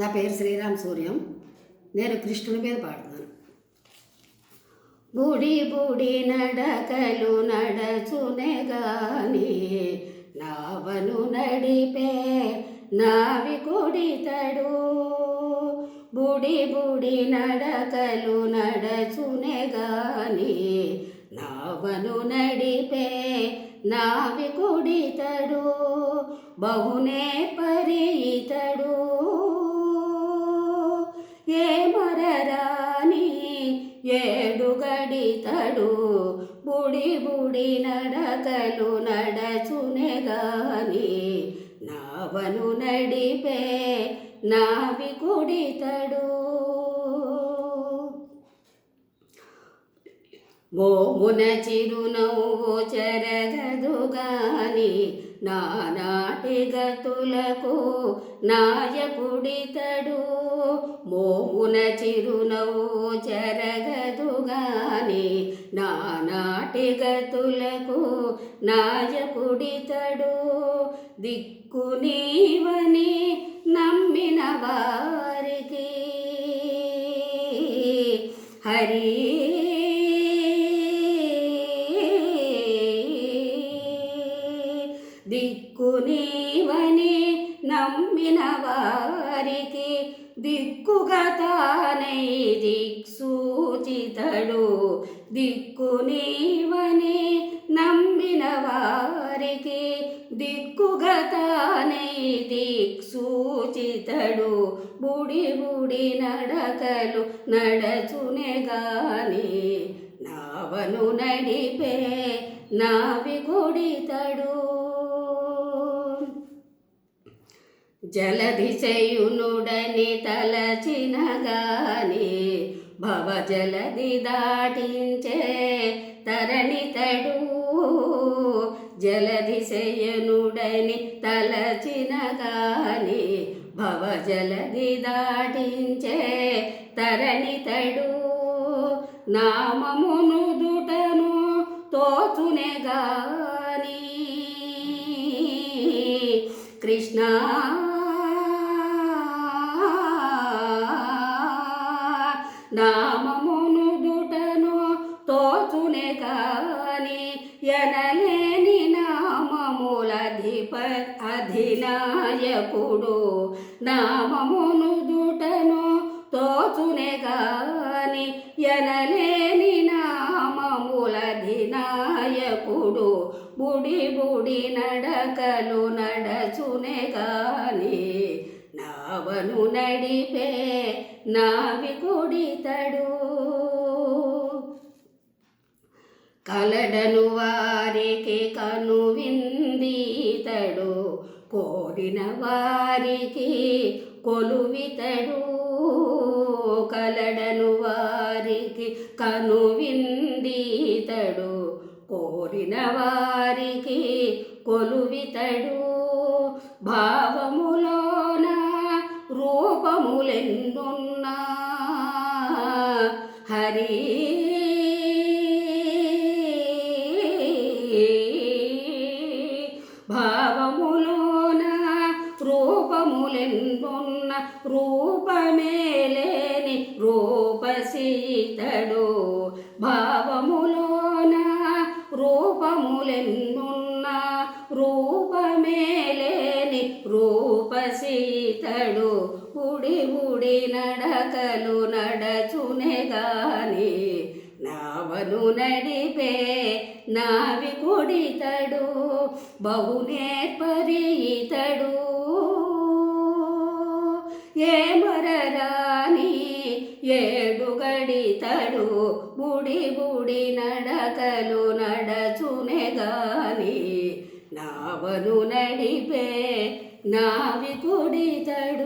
నా పేరు శ్రీరామ్ సూర్యం. నేను కృష్ణుని మీద పాడుతున్నాను. బుడి బుడి నడకలు నడచునే గాని నావను నడిపే నావి కొడితడు. బుడి బుడి నడకలు నడచునే గాని నావను నడిపే నావి కొడితడు. బహునే పరితడు గడితడు. బుడి బుడి నడకలు నడచునే గాని నావను నడిపే నావి కుడితడు. మోమున చిరునవ్వు చెరగదు గాని నానాటి గతులకు నాయకుడితడు మోగున చిరునవ్వు జరగదుగాని నానాటి గతులకు నాయకుడితడు దిక్కు నీవని నమ్మిన వారికి హరి. దిక్కు నీవని నమ్మిన వారికి దిక్కుగా తానై దిక్సూచితడు. దిక్కు నీవని నమ్మిన వారికి దిక్కుగా తానై దిక్సూచితడు. బుడి బుడి నడకలు నడచునేగానే నావను నడిపే నావి కొడితడు జలధిశయునుడని తలచినగాని భవ జలధి దాటించే తరణితడు. జలధిశయనుడని తలచినగాని భవ జలధి దాటించే తరణితడు. నామమును దుటను తోచునేగాని కృష్ణ నామమును దుటను తోచునే కాని ఎనలేని నామములధిప అధినాయకుడు. నామమును దుటను తోచునే కాని ఎనలేని నామములధినాయకుడు బుడి బుడి నడకలు నడచునే కానీ అవను నడిపే నావి కొడితడు. కలడను వారికి కను విందీతడు. కోరిన వారికి కొలువితడు. కలడను వారికి కను విందీతడు. కోరిన వారికి కొలువితడు. భావములో రూపములెన్నున్నా హరి భావములోన రూపములెన్నున్న రూపమేలేని రూపసీతడు. భావములోన రూపములెన్నున్న నడకలు నడచునే గాని నావను నడిపే నావి కొడితడు బహునే పరితడు ఏ మరరాని ఏడు గడితడు బుడి బుడి నడకలు నడచునే గాని నావను నడిపే నావి కొడితడు.